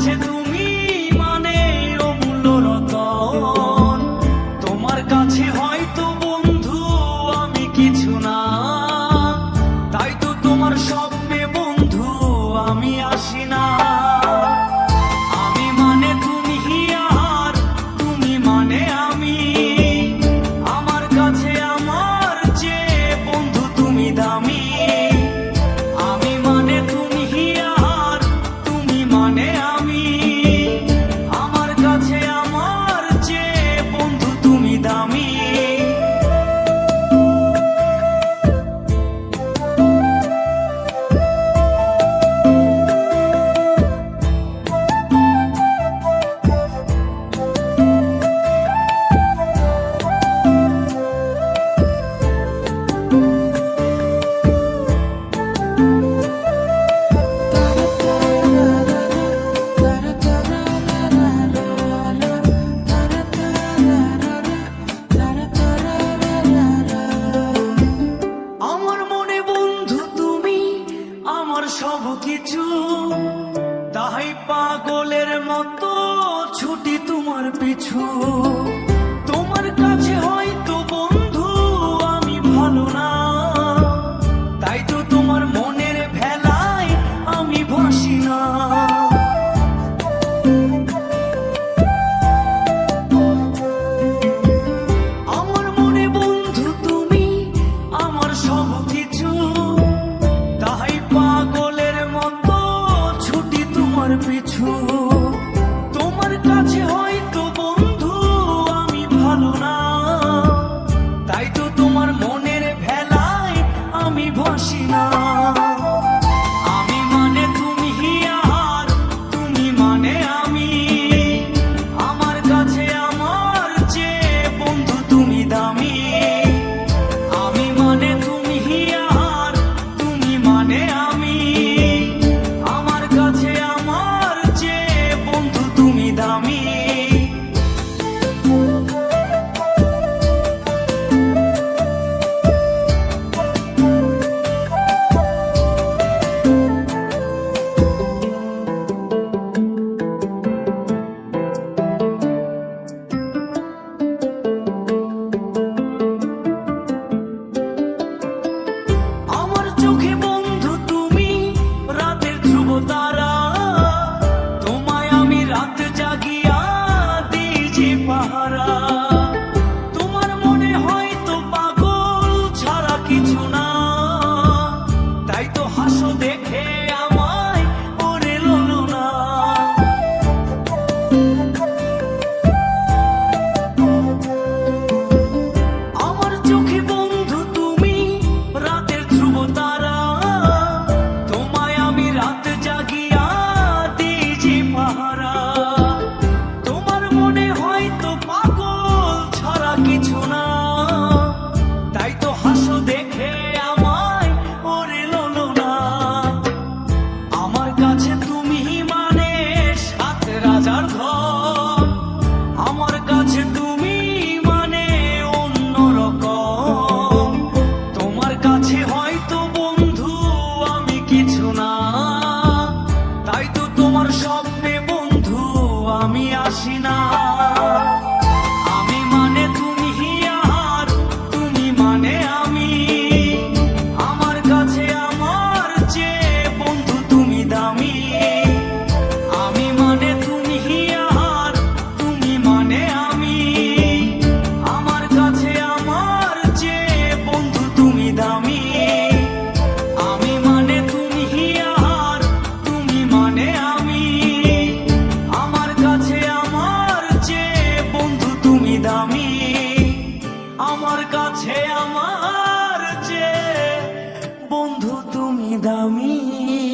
watching the পিছু। তোমার কাছে হয়তো বন্ধু, আমি ভালো না। তাই তো তোমার মনের ভেলায় আমি ভাসি না। কাছে আমার যে বন্ধু তুমি দামি।